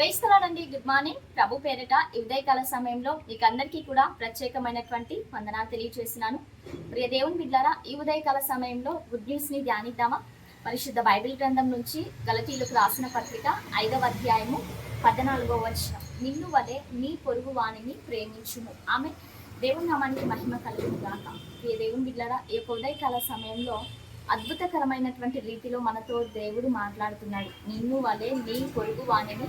క్రైస్తవులండి good morning. ప్రభు పేరిట ఈ ఉదయకాల సమయంలో మీకు అందరికీ కూడా ప్రత్యేకమైనటువంటి వందనాలు తెలియజేస్తున్నాను ప్రియ దేవుని బిడ్డారా ఈ ఉదయకాల సమయంలో గుడ్ న్యూస్ని ధ్యానిద్దామా? పరిశుద్ధ బైబిల్ గ్రంథం నుంచి గలతీలకు రాసిన పత్రిక ఐదవ అధ్యాయము పద్నాలుగో వచనం. నిన్ను వలె నీ పొరుగు వాణిని ప్రేమించుము. ఆమె దేవుని నామానికి మహిమ కలుగును ప్రియ దేవుని బిడ్డారా ఈ యొక్క ఉదయకాల సమయంలో అద్భుతకరమైనటువంటి రీతిలో మనతో దేవుడు మాట్లాడుతున్నాడు. నిన్ను వలె నీ పొరుగు వాణిని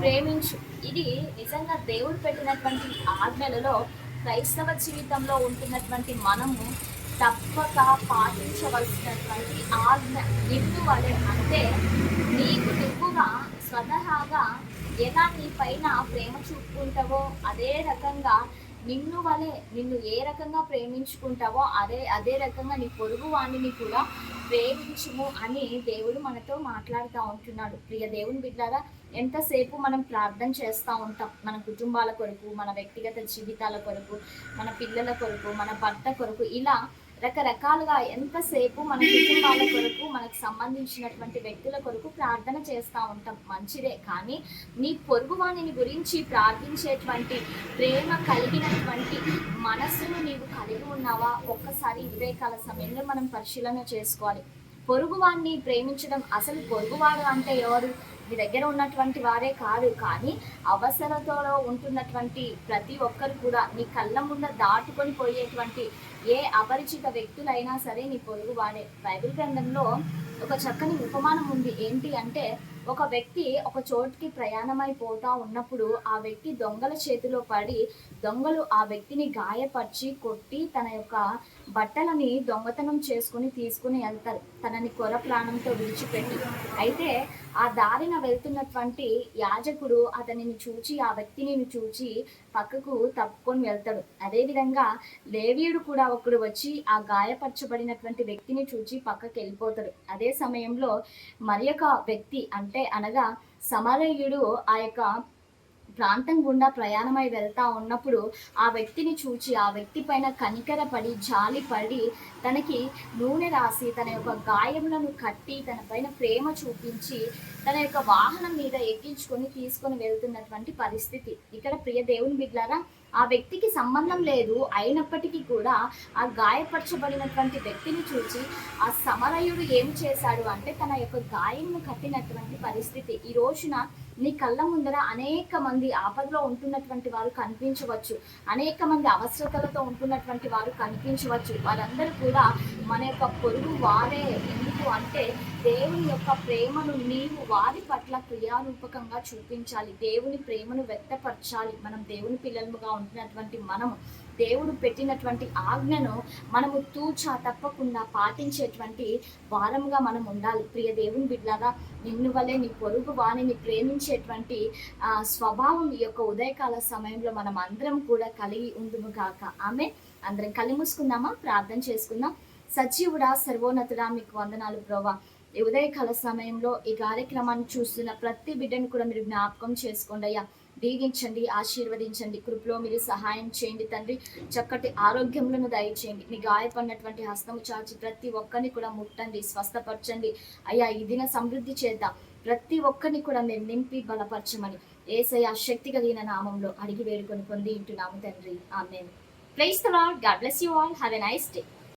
ప్రేమించు. ఇది నిజంగా దేవుడు పెట్టినటువంటి ఆజ్ఞలలో క్రైస్తవ జీవితంలో ఉంటున్నటువంటి మనము తప్పక పాటించవలసినటువంటి ఆజ్ఞ. నిన్ను వలె అంటే నీకు నువ్వుగా స్వతహాగా ఎలా నీ పైన ప్రేమ చూపుకుంటావో అదే రకంగా నిన్ను వలె నిన్ను ఏ రకంగా ప్రేమించుకుంటావో అదే అదే రకంగా నీ పొరుగు వాణిని కూడా ప్రేమించుము అని దేవుడు మనతో మాట్లాడుతూ ఉంటున్నాడు. ప్రియ దేవుని బిడ్డారా ఎంతసేపు మనం ప్రార్థన చేస్తూ ఉంటాం? మన కుటుంబాల కొరకు మన వ్యక్తిగత జీవితాల కొరకు మన పిల్లల కొరకు మన భర్త కొరకు. ఇలా రకరకాలుగా ఎంతసేపు మన కుటుంబాల కొరకు మనకు సంబంధించినటువంటి వ్యక్తుల కొరకు ప్రార్థన చేస్తూ ఉంటాం. మంచిదే. కానీ నీ పొరుగు వాణిని గురించి ప్రార్థించేటువంటి ప్రేమ కలిగినటువంటి మనస్సును నీవు కలిగి ఉన్నావా? ఒక్కసారి వివేకాల సమయంలో మనం పరిశీలన చేసుకోవాలి. పొరుగువాడిని ప్రేమించడం అసలు పొరుగువాడు అంటే ఎవరు? మీ దగ్గర ఉన్నటువంటి వారే కాదు. కానీ అవసరతలో ఉంటున్నటువంటి ప్రతి ఒక్కరు కూడా నీ కళ్ళ ముంద దాటుకొని పోయేటువంటి ఏ అపరిచిత వ్యక్తులైనా సరే నీ పొరుగు వాడే బైబిల్ గ్రంథంలో ఒక చక్కని ఉపమానం ఉంది. ఏంటి అంటే ఒక వ్యక్తి ఒక చోటుకి ప్రయాణమైపోతా ఉన్నప్పుడు ఆ వ్యక్తి దొంగల చేతిలో పడి దొంగలు ఆ వ్యక్తిని గాయపరిచి కొట్టి తన యొక్క బట్టలని దొంగతనం చేసుకుని తీసుకుని వెళ్తారు తనని కొర ప్రాణంతో విడిచిపెట్టి. అయితే ఆ దారిన వెళ్తున్నటువంటి యాజకుడు అతనిని చూచి ఆ వ్యక్తిని చూచి పక్కకు తప్పుకొని వెళ్తాడు. అదేవిధంగా లేవీయుడు కూడా ఒకడు వచ్చి ఆ గాయపరచబడినటువంటి వ్యక్తిని చూచి పక్కకి వెళ్ళిపోతాడు అదే సమయంలో మరి వ్యక్తి అంటే అనగా సమరయుడు ఆ యొక్క ప్రాంతం గుండా ప్రయాణమై వెళ్తా ఉన్నప్పుడు ఆ వ్యక్తిని చూచి ఆ వ్యక్తి పైన కనికరపడి జాలి పడి తనకి నూనె రాసి తన యొక్క గాయములను కట్టి తన పైన ప్రేమ చూపించి తన యొక్క వాహనం మీద ఎక్కించుకొని తీసుకొని వెళ్తున్నటువంటి పరిస్థితి. ఇక్కడ ప్రియ దేవుని బిడ్లారా ఆ వ్యక్తికి సంబంధం లేదు అయినప్పటికీ కూడా ఆ గాయపరచబడినటువంటి వ్యక్తిని చూసి ఆ సమరయుడు ఏం చేశాడు అంటే తన యొక్క గాయంను కట్టినటువంటి పరిస్థితి. ఈ రోజున నీ కళ్ళ ముందర అనేక మంది ఆపదలో ఉంటున్నటువంటి వారు కనిపించవచ్చు. అనేక మంది అవసరతలతో ఉంటున్నటువంటి వారు కనిపించవచ్చు. వారందరూ కూడా మన యొక్క పొరుగు వారే ఎందుకు అంటే దేవుని యొక్క ప్రేమను నీవు వారి పట్ల క్రియారూపకంగా చూపించాలి. దేవుని ప్రేమను వ్యక్తపరచాలి. మనం దేవుని పిల్లలుగా ఉంటున్నటువంటి మనము దేవుడు పెట్టినటువంటి ఆజ్ఞను మనము తూచా తప్పకుండా పాటించేటువంటి వారముగా మనం ఉండాలి. ప్రియ దేవుని బిడ్డలాగా నిన్ను వలె నీ పొరుగు వాణిని ప్రేమించేటువంటి ఆ, స్వభావం ఈ యొక్క ఉదయకాల సమయంలో మనం అందరం కూడా కలిగి ఉండుము కాక ఆమె అందరం కలిమూసుకుందామా? ప్రార్థన చేసుకుందాం. సజీవుడా సర్వోన్నతుడా మీకు వందనాలు ప్రోవా ఈ ఉదయకాల సమయంలో ఈ కార్యక్రమాన్ని చూస్తున్న ప్రతి బిడ్డను కూడా మీరు జ్ఞాపకం చేసుకోండి అయ్యా. దీవించండి ఆశీర్వదించండి కృపలో మీరు సహాయం చేయండి తండ్రి. చక్కటి ఆరోగ్యములను దయచేయండి. మీ గాయపడినటువంటి హస్తము చాచి ప్రతి ఒక్కరిని కూడా ముట్టండి స్వస్థపరచండి. అయ్యా ఈ దిన సమృద్ధి చేద్దాం. ప్రతి ఒక్కరిని కూడా మీరు నింపి బలపరచమని ఏసయ శక్తి కలిగిన నామంలో అడిగి వేడుకొని పొంది ఇంటున్నాము తండ్రి. ఆమె praise the Lord. God bless you all. Have a nice day.